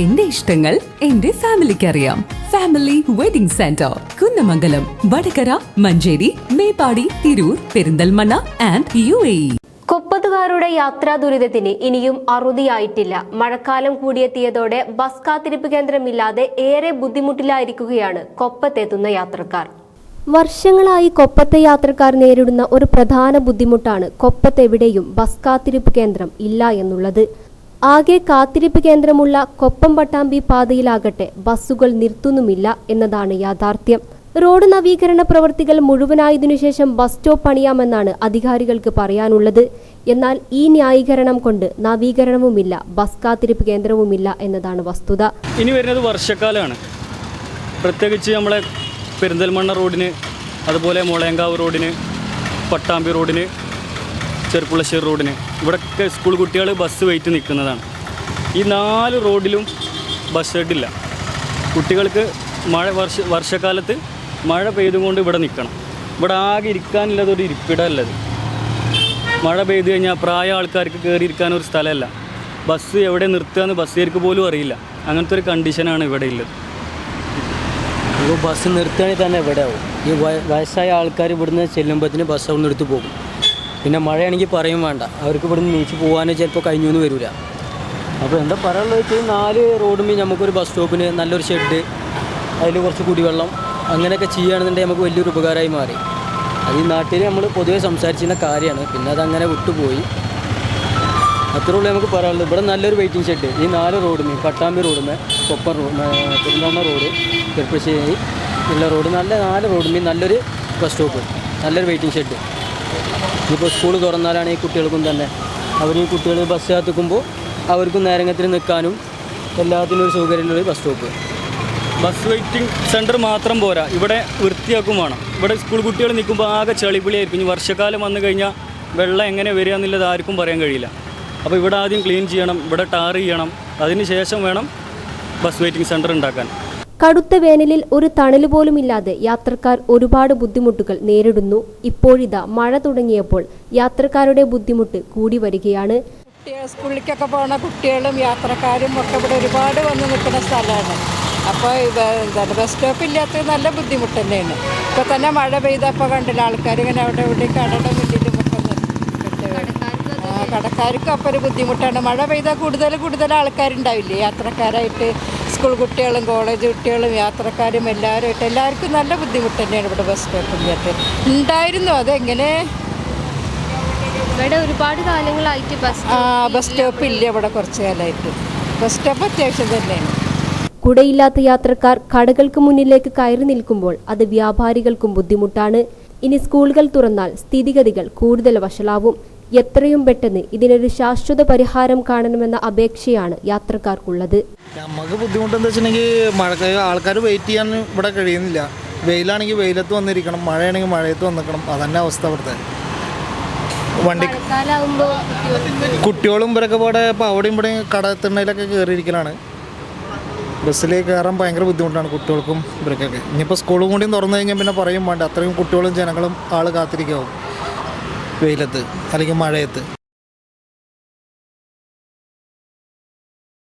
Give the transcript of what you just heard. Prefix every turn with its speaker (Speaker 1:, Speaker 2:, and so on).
Speaker 1: എന്റെ ഇഷ്ടങ്ങൾ എന്റെ ഫാമിലിക്ക് അറിയാം family wedding centre Kunnamangalam Vadakara Manjeri Meppadi Tirur Perinthalmanna and U A
Speaker 2: കൊപ്പത്തുകാരുടെ യാത്രാ ദുരിതത്തിന് ഇനിയും അറുതിയായിട്ടില്ല. മഴക്കാലം കൂടിയെത്തിയതോടെ ബസ് കാത്തിരിപ്പ് കേന്ദ്രമില്ലാതെ ഏറെ ബുദ്ധിമുട്ടിലായിരിക്കുകയാണ് കൊപ്പത്തെത്തുന്ന യാത്രക്കാർ. വർഷങ്ങളായി കൊപ്പത്തെ യാത്രക്കാർ നേരിടുന്ന ഒരു പ്രധാന ബുദ്ധിമുട്ടാണ് കൊപ്പത്തെവിടെയും ബസ് കാത്തിരിപ്പ് കേന്ദ്രം ഇല്ല എന്നുള്ളത്. ആകെ കാത്തിരിപ്പ് കേന്ദ്രമുള്ള കൊപ്പം പട്ടാമ്പി പാതയിലാകട്ടെ ബസ്സുകൾ നിർത്തുന്നുമില്ല എന്നതാണ് യാഥാർത്ഥ്യം. റോഡ് നവീകരണ പ്രവൃത്തികൾ മുഴുവനായതിനുശേഷം ബസ് സ്റ്റോപ്പ് പണിയാമെന്നാണ് അധികാരികൾക്ക് പറയാനുള്ളത്. എന്നാൽ ഈ ന്യായീകരണം കൊണ്ട് നവീകരണവുമില്ല ബസ് കാത്തിരിപ്പ് കേന്ദ്രവുമില്ല എന്നതാണ് വസ്തുത.
Speaker 3: ഇനി വരുന്നത് വർഷക്കാലമാണ് പ്രത്യേകിച്ച് നമ്മളെ പെരിന്തൽമണ്ണ റോഡിന് അതുപോലെ മുളയങ്കാവ് റോഡിന് പട്ടാമ്പി റോഡിന് ചെറുപ്പുളശ്ശേരി റോഡിന് ഇവിടെയൊക്കെ സ്കൂൾ കുട്ടികൾ ബസ് വെയിറ്റ് നിൽക്കുന്നതാണ്. ഈ നാല് റോഡിലും ബസ് ഷെഡില്ല കുട്ടികൾക്ക് മഴ വർഷ വർഷക്കാലത്ത് മഴ പെയ്തുകൊണ്ട് ഇവിടെ നിൽക്കണം. ഇവിടെ ആകെ ഇരിക്കാനുള്ളത് ഒരു ഇരിപ്പിടമല്ലത്. മഴ പെയ്തു കഴിഞ്ഞാൽ പ്രായ ആൾക്കാർക്ക് കയറി ഇരിക്കാൻ ഒരു സ്ഥലമല്ല. ബസ് എവിടെ നിർത്തുകയെന്ന് ബസ്സുകാർക്ക് പോലും അറിയില്ല. അങ്ങനത്തെ ഒരു കണ്ടീഷനാണ് ഇവിടെ ഉള്ളത്.
Speaker 4: ഇപ്പോൾ ബസ് നിർത്തുകയാണെങ്കിൽ തന്നെ ഇവിടെ ആവും. ഈ വയ- വയസ്സായ ആൾക്കാർ ഇവിടുന്ന് ചെല്ലുമ്പോഴത്തേന് ബസ് അവിടെ നിന്ന് എടുത്ത് പോകും. പിന്നെ മഴയാണെങ്കിൽ പറയും വേണ്ട. അവർക്ക് ഇവിടുന്ന് നീച്ച് പോകാനും ചിലപ്പോൾ കഴിഞ്ഞു എന്ന് വരില്ല അപ്പോൾ എന്താ പറയാനുള്ളത് വെച്ചാൽ നാല് റോഡുമ്പോൾ നമുക്കൊരു ബസ് സ്റ്റോപ്പിന് നല്ലൊരു ഷെഡ് അതിൽ കുറച്ച് കുടിവെള്ളം അങ്ങനെയൊക്കെ ചെയ്യുകയാണെന്നുണ്ടെങ്കിൽ നമുക്ക് വലിയൊരു ഉപകാരമായി മാറി. അത് ഈ നാട്ടിൽ നമ്മൾ പൊതുവേ സംസാരിച്ചിരുന്ന കാര്യമാണ്. പിന്നെ അതങ്ങനെ വിട്ടുപോയി. അത്രേ ഉള്ളൂ നമുക്ക് പറയാനുള്ളത്. ഇവിടെ നല്ലൊരു വെയിറ്റിംഗ് ഷെഡ് ഈ നാല് റോഡിന് പട്ടാമ്പി റോഡിന് കൊപ്പം റോഡ് പെരുന്തണ്ണ റോഡ് ചെറുപ്പശ്ശേരി ഉള്ള റോഡ് നല്ല നാല് റോഡിന് നല്ലൊരു ബസ് സ്റ്റോപ്പ് നല്ലൊരു വെയിറ്റിംഗ് ഷെഡ് ഇപ്പോൾ സ്കൂൾ തുറന്നാലാണ് ഈ കുട്ടികൾക്കും തന്നെ. അവർ ഈ കുട്ടികൾ ബസ് കാത്തിക്കുമ്പോൾ അവർക്കും നേരങ്ങത്തിൽ നിൽക്കാനും എല്ലാത്തിനും ഒരു സൗകര്യമുള്ള bus stop
Speaker 3: bus waiting centre മാത്രം പോരാ. ഇവിടെ വൃത്തിയാക്കും വേണം. ഇവിടെ സ്കൂൾ കുട്ടികൾ നിൽക്കുമ്പോൾ ആകെ ചെളിപിളിയായിരിക്കും ഇനി വർഷക്കാലം വന്നു കഴിഞ്ഞാൽ വെള്ളം എങ്ങനെ വരിക എന്നുള്ളത് ആർക്കും പറയാൻ കഴിയില്ല. അപ്പോൾ ഇവിടെ ആദ്യം ക്ലീൻ ചെയ്യണം ഇവിടെ ടാർ ചെയ്യണം. അതിന് ശേഷം വേണം ബസ് വെയിറ്റിംഗ് സെന്റർ ഉണ്ടാക്കാൻ.
Speaker 2: കടുത്ത വേനലിൽ ഒരു തണലുപോലുമില്ലാതെ യാത്രക്കാർ ഒരുപാട് ബുദ്ധിമുട്ടുകൾ നേരിടുന്നു. ഇപ്പോഴിതാ മഴ തുടങ്ങിയപ്പോൾ യാത്രക്കാരുടെ ബുദ്ധിമുട്ട് കൂടി വരികയാണ്.
Speaker 5: സ്കൂളിലേക്കൊക്കെ പോകുന്ന കുട്ടികളും യാത്രക്കാരും ഒക്കെ ഇവിടെ ഒരുപാട് വന്ന് നിൽക്കുന്ന സ്ഥലമാണ്. അപ്പോൾ എന്താണ് ബസ് സ്റ്റോപ്പ് ഇല്ലാത്തത് നല്ല ബുദ്ധിമുട്ട് തന്നെയാണ്. ഇപ്പോൾ തന്നെ മഴ പെയ്തപ്പോൾ കണ്ടില്ല ആൾക്കാർ ഇങ്ങനെ അവിടെ ഇവിടെ കടയുടെ നിൽക്കുന്നുണ്ട്. കടക്കാർക്കും അപ്പോൾ ഒരു ബുദ്ധിമുട്ടാണ്. മഴ പെയ്താൽ കൂടുതൽ കൂടുതൽ ആൾക്കാരുണ്ടാവില്ലേ യാത്രക്കാരായിട്ട്? സ്കൂൾ കുട്ടികളും കോളേജ് കുട്ടികളും യാത്രക്കാരും എല്ലാവരുമായിട്ട് എല്ലാവർക്കും നല്ല ബുദ്ധിമുട്ട് തന്നെയാണ് ഇവിടെ ബസ് സ്റ്റോപ്പ് ഇല്ലാത്തത് ഉണ്ടായിരുന്നു അതെങ്ങനെ
Speaker 2: ഇവിടെ ഒരുപാട് കാലങ്ങളായിട്ട് ബസ്
Speaker 5: ആ ബസ് സ്റ്റോപ്പ് ഇല്ല ഇവിടെ കുറച്ച് കാലമായിട്ട്. ബസ് സ്റ്റോപ്പ് അത്യാവശ്യം തന്നെയാണ്.
Speaker 2: കുടയില്ലാത്ത യാത്രക്കാർ കടകൾക്ക് മുന്നിലേക്ക് കയറി നിൽക്കുമ്പോൾ അത് വ്യാപാരികൾക്കും ബുദ്ധിമുട്ടാണ്. ഇനി സ്കൂളുകൾ തുറന്നാൽ സ്ഥിതിഗതികൾ കൂടുതൽ വഷളാവും. എത്രയും പെട്ടെന്ന് ഇതിനൊരു ശാശ്വത പരിഹാരം കാണണമെന്ന അപേക്ഷയാണ് യാത്രക്കാർക്കുള്ളത്.
Speaker 6: നമുക്ക് ബുദ്ധിമുട്ട് എന്താ വെച്ചിട്ടുണ്ടെങ്കിൽ മഴ ആൾക്കാർ വെയിറ്റ് ചെയ്യാൻ ഇവിടെ കഴിയുന്നില്ല. വെയിലാണെങ്കിൽ വെയിലത്ത് വന്നിരിക്കണം മഴയാണെങ്കിൽ മഴയത്ത് വന്നിരിക്കണം അതന്നെ അവസ്ഥ ഇവിടുത്തെ. വണ്ടി കുട്ടികളും ഇവരൊക്കെ ഇവിടെ ഇപ്പോൾ അവിടെയും ഇവിടെയും കടത്തിണ്ണയിലൊക്കെ കയറിയിരിക്കലാണ് ബസ്സിലേക്ക് കയറാൻ ഭയങ്കര ബുദ്ധിമുട്ടാണ് കുട്ടികൾക്കും ഇവർക്കൊക്കെ. ഇനിയിപ്പോൾ സ്കൂളും കൂടി തുറന്നു കഴിഞ്ഞാൽ പിന്നെ പറയും വേണ്ട. അത്രയും കുട്ടികളും ജനങ്ങളും ആൾ കാത്തിരിക്കാവും. വെയിലത്ത് അല്ലെങ്കിൽ മഴയത്ത്.